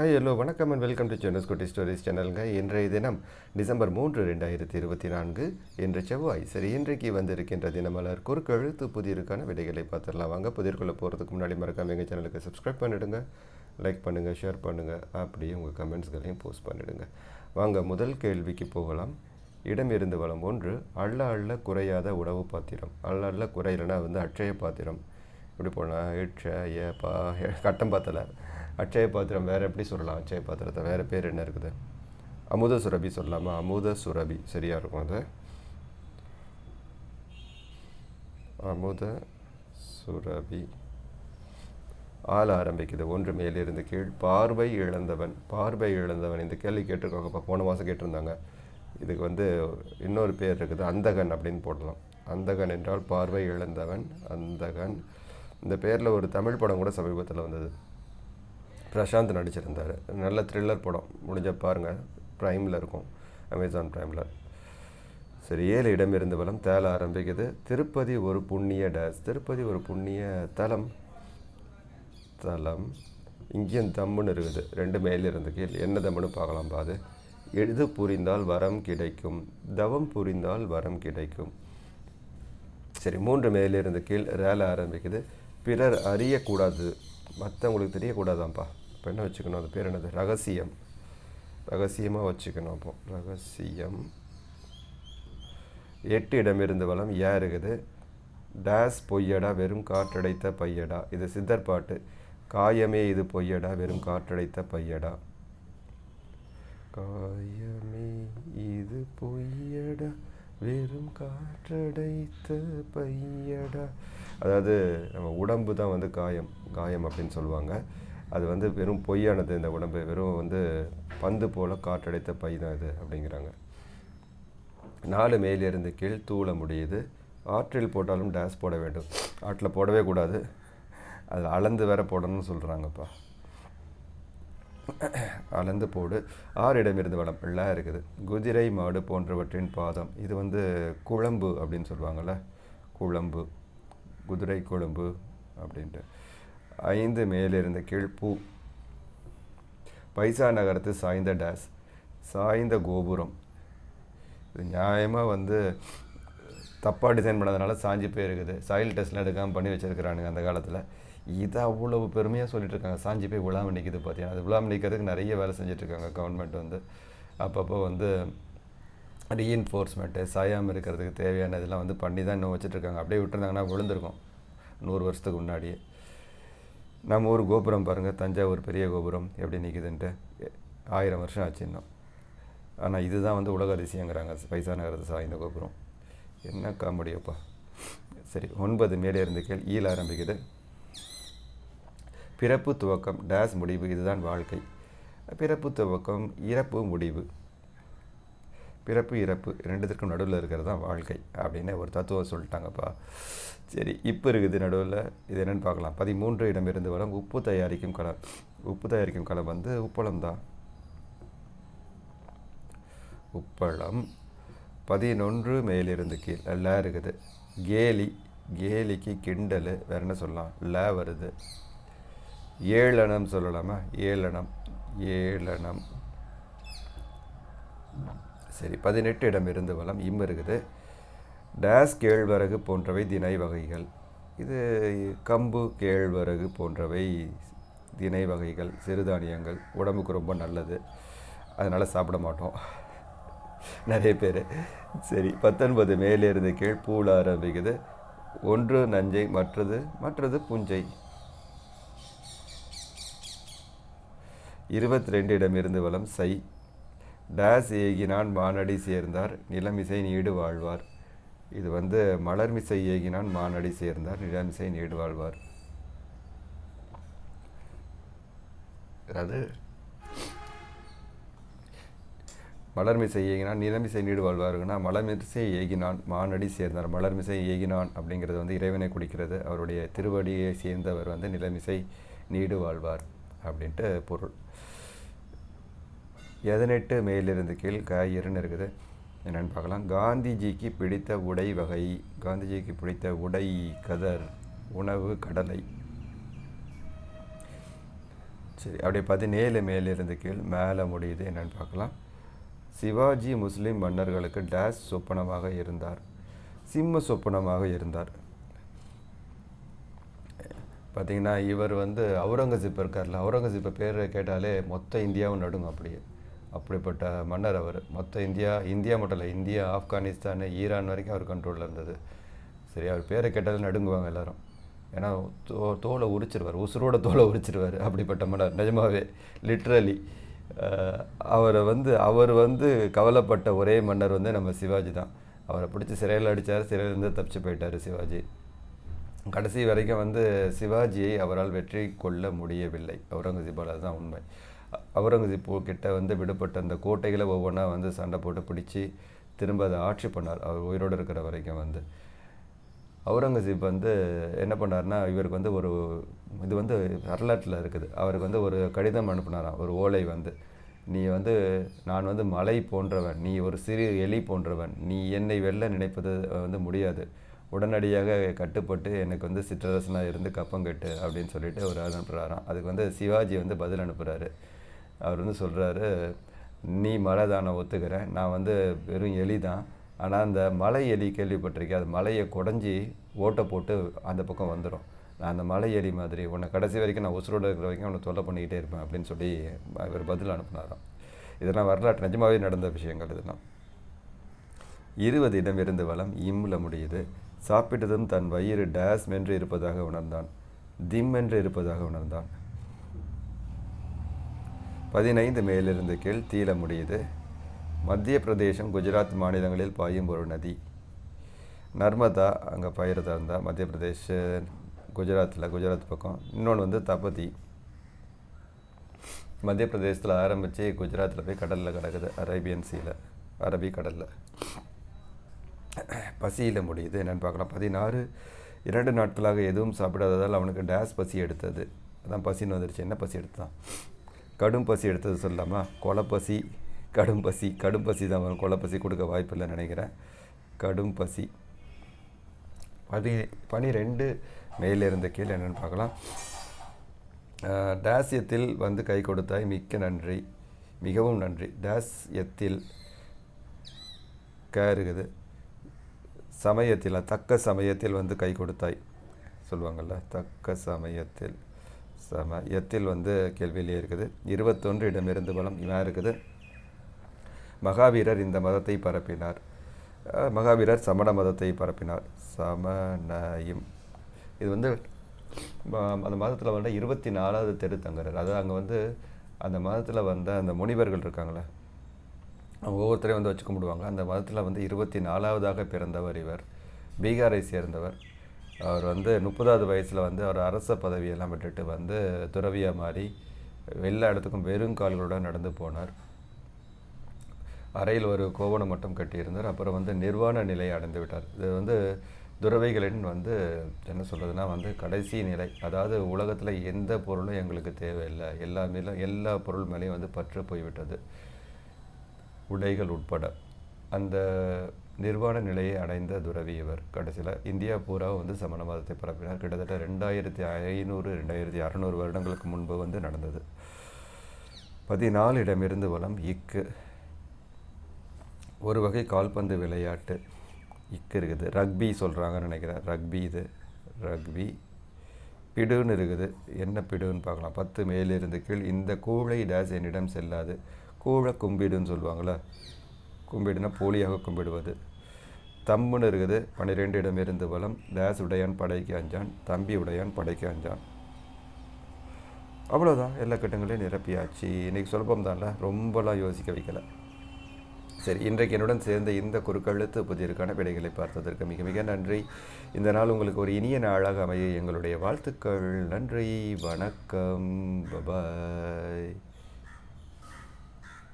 Hi hello வணக்கம் and welcome to சென்னஸ் குட்டி stories சேனலுங்க இன்றைய தினம் டிசம்பர் மூன்று ரெண்டாயிரத்தி இருபத்தி நான்கு இன்று செவ்வாய். சரி இன்றைக்கு வந்திருக்கின்ற தினமலர் குறுக்கெழுத்து புதிருக்கான விடைகளை பார்த்துடலாம். வாங்க புதிர்கொள்ள போகிறதுக்கு முன்னாடி மறக்காமல் எங்கள் சேனலுக்கு சப்ஸ்கிரைப் பண்ணிவிடுங்க லைக் பண்ணுங்கள் ஷேர் பண்ணுங்கள் அப்படியே உங்கள் கமெண்ட்ஸ்களையும் போஸ்ட் பண்ணிவிடுங்க வாங்க முதல் கேள்விக்கு போகலாம். இடம் இருந்து வளம் ஒன்று அள்ள அள்ள குறையாத உணவு பாத்திரம். அள்ள அள்ள குறையலைன்னா வந்து அட்சய பாத்திரம். இப்படி போனால் எட்சய பா கட்டம் பார்த்தலை அட்சய பாத்திரம் வேறு எப்படி சொல்லலாம்? அட்சய பாத்திரத்தை வேறு பேர் என்ன இருக்குது? அமுத சுரபி சொல்லலாமா? அமுத சுரபி. சரியாக இருக்கும் அது. அமுத சுரபி. ஆள் ஆரம்பிக்குது. ஒன்று மேலிருந்து கீழ். பார்வை இழந்தவன். பார்வை இழந்தவன். இந்த கேள்வி கேட்டிருக்காங்க இப்போ போன மாதம் கேட்டிருந்தாங்க. இதுக்கு வந்து இன்னொரு பேர் இருக்குது. அந்தகன் அப்படின்னு போடலாம். அந்தகன் என்றால் பார்வை இழந்தவன். அந்தகன். இந்த பேரில் ஒரு தமிழ் படம் கூட சமீபத்தில் வந்தது. பிரசாந்த் நடிச்சிருந்தார். நல்ல த்ரில்லர் படம். முடிஞ்ச பாருங்கள் ப்ரைமில் இருக்கும். அமேசான் ப்ரைமில் சரி ஏழு இடம் இருந்து வளம் தேல ஆரம்பிக்குது. திருப்பதி ஒரு புண்ணிய டேஸ். திருப்பதி ஒரு புண்ணிய தலம். தலம். இங்கேயும் தம்முன்னு இருக்குது. ரெண்டு மேலிருந்து கீழ். என்ன தம்முன்னு பார்க்கலாம் பாது. எழுது புரிந்தால் வரம் கிடைக்கும். தவம் புரிந்தால் வரம் கிடைக்கும். சரி மூன்று மேலிருந்து கீழ். ரேல ஆரம்பிக்குது. பிறர் அறியக்கூடாது. மற்றவங்களுக்கு தெரியக்கூடாதாம்ப்பா. இப்போ என்ன வச்சுக்கணும்? அது பேர் என்னது? ரகசியம். ரகசியமாக வச்சுக்கணும் அப்போ. ரகசியம். எட்டு இடமிருந்து வளம் ஏன் இருக்குது. டேஸ் பொய்யடா வெறும் காற்றடைத்த பையடா. இது சித்தர் பாட்டு. காயமே இது பொய்யடா வெறும் காற்றடைத்த பையடா. காயமே இது பொய்யடா வெறும் காற்றடைத்த பையடா. அதாவது நம்ம உடம்பு தான் வந்து காயம். காயம் அப்படின்னு சொல்லுவாங்க. அது வந்து வெறும் பொய்யானது இந்த உடம்பு வெறும் வந்து பந்து போல் காற்றடைத்த பை தான் இது அப்படிங்கிறாங்க. நாலு மேலிருந்து கீழ் தூள முடியுது. ஆற்றில் போட்டாலும் டேஸ் போட வேண்டும். ஆற்றில் போடவே கூடாது. அது அளந்து வேற போடணும்னு சொல்கிறாங்கப்பா அளந்து போடு. ஆறு இடமிருந்து வளம் எல்லாம் இருக்குது. குதிரை மாடு போன்றவற்றின் பாதம். இது வந்து குழம்பு அப்படின்னு சொல்லுவாங்கள்ல குழம்பு குதிரை குழம்பு அப்படின்ட்டு. ஐந்து மேலிருந்து கீழ் பைசா நகரத்து சாய்ந்த டேஸ். சாய்ந்த கோபுரம். இது நியாயமாக வந்து தப்பாக டிசைன் பண்ணதுனால சாஞ்சி போயிருக்குது. சாயில் டெஸ்ட்லாம் எடுக்காமல் பண்ணி வச்சுருக்கிறானுங்க அந்த காலத்தில். இதை அவ்வளவு பெருமையாக சொல்லிட்டு இருக்காங்க. சாஞ்சி போய் விழாம நிற்கிது பார்த்தீங்கன்னா அது விழாம நிற்கிறதுக்கு நிறைய வேலை செஞ்சிட்ருக்காங்க கவர்மெண்ட் வந்து. அப்பப்போ வந்து ரீஎன்ஃபோர்ஸ்மெண்ட்டு சாயாமல் இருக்கிறதுக்கு தேவையான இதெல்லாம் வந்து பண்ணி தான் இன்னும் வச்சுட்ருக்காங்க அப்படியே விட்டுருந்தாங்கன்னா விழுந்திருக்கும். நூறு வருஷத்துக்கு முன்னாடியே. நம்ம ஊர் கோபுரம் பாருங்கள் தஞ்சாவூர் பெரிய கோபுரம் எப்படி நிற்குதுன்ட்டு ஆயிரம் வருஷம் ஆச்சு இன்னும். ஆனால் இதுதான் வந்து உலக அதிசயங்கிறாங்க. பைசா நகரத்து சாய்ந்த கோபுரம். என்ன காமெடியப்பா. சரி ஒன்பது மேலே இருந்து கேள் ஈழ ஆரம்பிக்குது. பிறப்பு துவக்கம் டேஸ் முடிவு இதுதான் வாழ்க்கை. பிறப்பு துவக்கம் இறப்பு முடிவு. பிறப்பு இறப்பு ரெண்டுத்திற்கும் நடுவில் இருக்கிறது தான் வாழ்க்கை அப்படின்னு ஒரு தத்துவம் சொல்லிட்டாங்கப்பா. சரி இப்போ இருக்குது நடுவில். இது என்னென்னு பார்க்கலாம். பதிமூன்று இடமிருந்து வரும். உப்பு தயாரிக்கும் களம். உப்பு தயாரிக்கும் களம் வந்து உப்பளம் தான் உப்பளம் பதினொன்று மேலிருந்து கீழ். ல இருக்குது. கேலி கேலிக்கு கிண்டல் வேறு என்ன சொல்லலாம்? ல வருது. ஏழனம் சொல்லலாமா? ஏழனம் ஏழனம் சரி பதினெட்டு இடமிருந்து வளம் இம் இருக்குது டேஸ் கேழ்வரகு போன்றவை தினை வகைகள். இது கம்பு கேழ்வரகு போன்றவை தினை வகைகள் சிறுதானியங்கள். உடம்புக்கு ரொம்ப நல்லது. அதனால் சாப்பிட மாட்டோம். நிறைய பேர். சரி பத்தொன்பது மேலே இருந்த கீழ் பூல ஆரம்பிக்குது. ஒன்று நஞ்சை மற்றது மற்றது புஞ்சை. இருபத்தி ரெண்டு இடமிருந்து வளம் சை. டேஸ் ஏகினான் மானடி சேர்ந்தார் நிலமிசை நீடு வாழ்வார். இது வந்து மலர்மிசை ஏகினான் மானடி சேர்ந்தார் நிலமிசை நீடு வாழ்வார். அது மலர்மிசை ஏகினான் நிலமிசை நீடு வாழ்வாருன்னா மலர்மிசை ஏகினான் மானடி சேர்ந்தார் மலர்மிசை ஏகினான் அப்படிங்கிறது வந்து இறைவனை குடிக்கிறது அவருடைய திருவடியை சேர்ந்தவர் வந்து நிலமிசை நீடு வாழ்வார் அப்படின்ட்டு பொருள். எதனெட்டு மேலிருந்து கீழ் காயிறுன்னு இருக்குது? என்னென்னு பார்க்கலாம். காந்திஜிக்கு பிடித்த உடை வகை. காந்திஜிக்கு பிடித்த உடை கதர் உணவு கடலை. சரி அப்படியே பதினேழு மேலிருந்து கீழ் மேலே முடியுது என்னென்னு பார்க்கலாம். சிவாஜி முஸ்லீம் மன்னர்களுக்கு டேஸ் சொப்பனமாக இருந்தார். சிம்ம சொப்பனமாக இருந்தார். பார்த்தீங்கன்னா இவர் வந்து அவுரங்கசீப் இருக்கார்ல அவுரங்கசீப்பை பேர் கேட்டாலே மொத்த இந்தியாவும் நடுங்க அப்படியே. அப்படிப்பட்ட மன்னர் அவர். மொத்த இந்தியா இந்தியா மட்டும் இல்லை இந்தியா ஆப்கானிஸ்தான் ஈரான் வரைக்கும் அவர் கண்ட்ரோலில் இருந்தது. சரி அவர் பேரை கேட்டாலும் நடுங்குவாங்க எல்லாரும். ஏன்னா தோ தோலை உரிச்சிருவார் உசுரோட தோலை உரிச்சிருவார் அப்படிப்பட்ட மன்னர். நிஜமாவே லிட்ரலி அவரை வந்து அவர் வந்து கவலைப்பட்ட ஒரே மன்னர் வந்து நம்ம சிவாஜி தான். அவரை பிடிச்சி சிறையில் அடித்தார் சிறையிலேருந்து தப்பிச்சு போயிட்டார் சிவாஜி. கடைசி வரைக்கும் வந்து சிவாஜியை அவரால் வெற்றி கொள்ள முடியவில்லை. அவுரங்கசீபால் அதுதான் உண்மை. அவுரங்கசீப் கிட்ட வந்து விடுபட்ட அந்த கோட்டைகளை ஒவ்வொன்றா வந்து சண்டை போட்டு பிடிச்சி திரும்ப அதை ஆட்சி பண்ணார் அவர் உயிரோடு இருக்கிற வரைக்கும் வந்து அவுரங்கசீப் வந்து என்ன பண்ணார்னா இவருக்கு வந்து ஒரு இது வந்து வரலாற்றில் இருக்குது அவருக்கு வந்து ஒரு கடிதம் அனுப்புனாராம் ஒரு ஓலை வந்து நீ வந்து நான் வந்து மலை போன்றவன் நீ ஒரு சிறு எலி போன்றவன் நீ என்னை வெல்ல நினைப்பது வந்து முடியாது உடனடியாக கட்டுப்பட்டு எனக்கு வந்து சிற்றரசனாக இருந்து கப்பம் கட்டு அப்படின்னு சொல்லிட்டு ஒரு அனுப்புகிறாராம் அதுக்கு வந்து சிவாஜி வந்து பதில் அனுப்புகிறாரு அவர் வந்து சொல்கிறாரு நீ மலை தானே ஒத்துக்கிறேன் நான் வந்து வெறும் எலி தான். ஆனால் அந்த மலை எலி கேள்விப்பட்டிருக்கேன். அது மலையை குடஞ்சி ஓட்டை போட்டு அந்த பக்கம் வந்துடும் நான் அந்த மலை எலி மாதிரி உன்னை கடைசி வரைக்கும் நான் உசுரோடு இருக்கிற வரைக்கும் உன்னை தொல்லை பண்ணிக்கிட்டே இருப்பேன் அப்படின்னு சொல்லி இவர் பதில் அனுப்புனாராம். இதெல்லாம் வரலாற்று நிஜமாவே நடந்த விஷயங்கள் இதெல்லாம். இருபது இடமிருந்து வளம் இம்முல முடியுது. சாப்பிட்டதும் தன் வயிறு டேஸ் என்று இருப்பதாக உணர்ந்தான். திம் என்று இருப்பதாக உணர்ந்தான். பதினைந்து மேலிருந்து கீழ் தீல முடியுது. மத்திய பிரதேசம் குஜராத் மாநிலங்களில் பாயும் ஒரு நதி. நர்மதா அங்கே பயிரதாக இருந்தால் மத்திய பிரதேஷ் குஜராத்தில் குஜராத் பக்கம். இன்னொன்று வந்து தபதி. மத்திய பிரதேசத்தில் ஆரம்பித்து குஜராத்தில் போய் கடலில் கிடக்குது அரேபியன் சீல அரபி கடலில். பசியில் முடியுது. என்னென்னு பார்க்கலாம். பதினாறு இரண்டு நாட்களாக எதுவும் சாப்பிடாததால் அவனுக்கு டேஸ் பசி எடுத்தது. அதான் பசின்னு வந்துருச்சு. என்ன பசி எடுத்தான்? கடும் பசி எடுத்தது சொல்லலாமா கொலப்பசி கடும் பசி கடும் பசி தான் வரும். கொலப்பசி கொடுக்க வாய்ப்பில்லை நினைக்கிறேன். கடும் பசி. பனி பனிரெண்டு மேலிருந்த கீழே என்னென்னு பார்க்கலாம். அஹ், வந்து கை கொடுத்தாய். மிக்க நன்றி. மிகவும் நன்றி. டேஸ்யத்தில் க இருக்குது. சமயத்தில் தக்க சமயத்தில் வந்து கை கொடுத்தாய். சொல்லுவாங்கள்ல தக்க சமயத்தில். சமயத்தில் வந்து கேள்வியிலே இருக்குது. இருபத்தொன்று இடமிருந்து பலம் இவன் இருக்குது. மகாவீரர் இந்த மதத்தை பரப்பினார். மகாவீரர் சமண மதத்தை பரப்பினார். சமணயம் இது வந்து ம- அந்த மதத்தில் வந்து இருபத்தி நாலாவது தெரு அதாவது அங்கே வந்து அந்த மதத்தில் வந்த அந்த முனிவர்கள் இருக்காங்களே அவங்க ஒவ்வொருத்தரையும் வந்து வச்சு கும்பிடுவாங்க. அந்த மதத்தில் வந்து இருபத்தி நாலாவதாக பிறந்தவர் இவர். பீகாரை சேர்ந்தவர். அவர் வந்து முப்பதாவது வயசில் வந்து அவர் அரச பதவியெல்லாம் விட்டுட்டு வந்து துறவியாக மாறி எல்லா இடத்துக்கும் வெறும் கால்களுடன் நடந்து போனார். அறையில் ஒரு கோவணம் மட்டும் கட்டியிருந்தார். அப்புறம் வந்து நிர்வாண நிலையை அடைந்து விட்டார். இது வந்து துறவைகளின் வந்து என்ன சொல்கிறதுனா வந்து கடைசி நிலை. அதாவது உலகத்தில் எந்த பொருளும் எங்களுக்கு தேவையில்லை. எல்லா மேலும் எல்லா பொருள் மேலேயும் வந்து பற்று போய்விட்டது. உடைகள் உட்பட. அந்த நிர்வாண நிலையை அடைந்த துறவி இவர். கடைசியில் இந்தியா பூரா வந்து சமண மதத்தை பரப்பினார். கிட்டத்தட்ட ரெண்டாயிரத்தி ஐநூறு ரெண்டாயிரத்தி அறநூறு வருடங்களுக்கு முன்பு வந்து நடந்தது. பதினாலு இடமிருந்து வளம் இக்கு. ஒரு வகை கால்பந்து விளையாட்டு இக்கு இருக்குது. ரக்பி சொல்கிறாங்கன்னு நினைக்கிறேன். ரக்பி இது. ரக்பி. பிடுன்னு இருக்குது. என்ன பிடுன்னு பார்க்கலாம். பத்து மேலிருந்து கீழ். இந்த கூழை டேஸ் என்னிடம் செல்லாது. கூழை கும்பிடுன்னு சொல்லுவாங்களே கும்பிடுனா போலியாக கும்பிடுவது. தம்முன்னு இருக்குது. பன்னிரெண்டு இடமிருந்து பலம் டேஸ் உடையான் படைக்கு அஞ்சான். தம்பி உடையான் படைக்கு அஞ்சான். அவ்வளோதான் எல்லா கட்டங்களையும் நிரப்பியாச்சு. இன்றைக்கி சுலபம் தான்ல ரொம்பலாம் யோசிக்க வைக்கலை. சரி இன்றைக்கு என்னுடன் சேர்ந்த இந்த குறுக்கெழுத்து புதியருக்கான விடைகளை பார்த்ததற்கு மிக மிக நன்றி. இந்த நாள் உங்களுக்கு ஒரு இனிய நாளாக அமைய எங்களுடைய வாழ்த்துக்கள். நன்றி. வணக்கம். பபாய்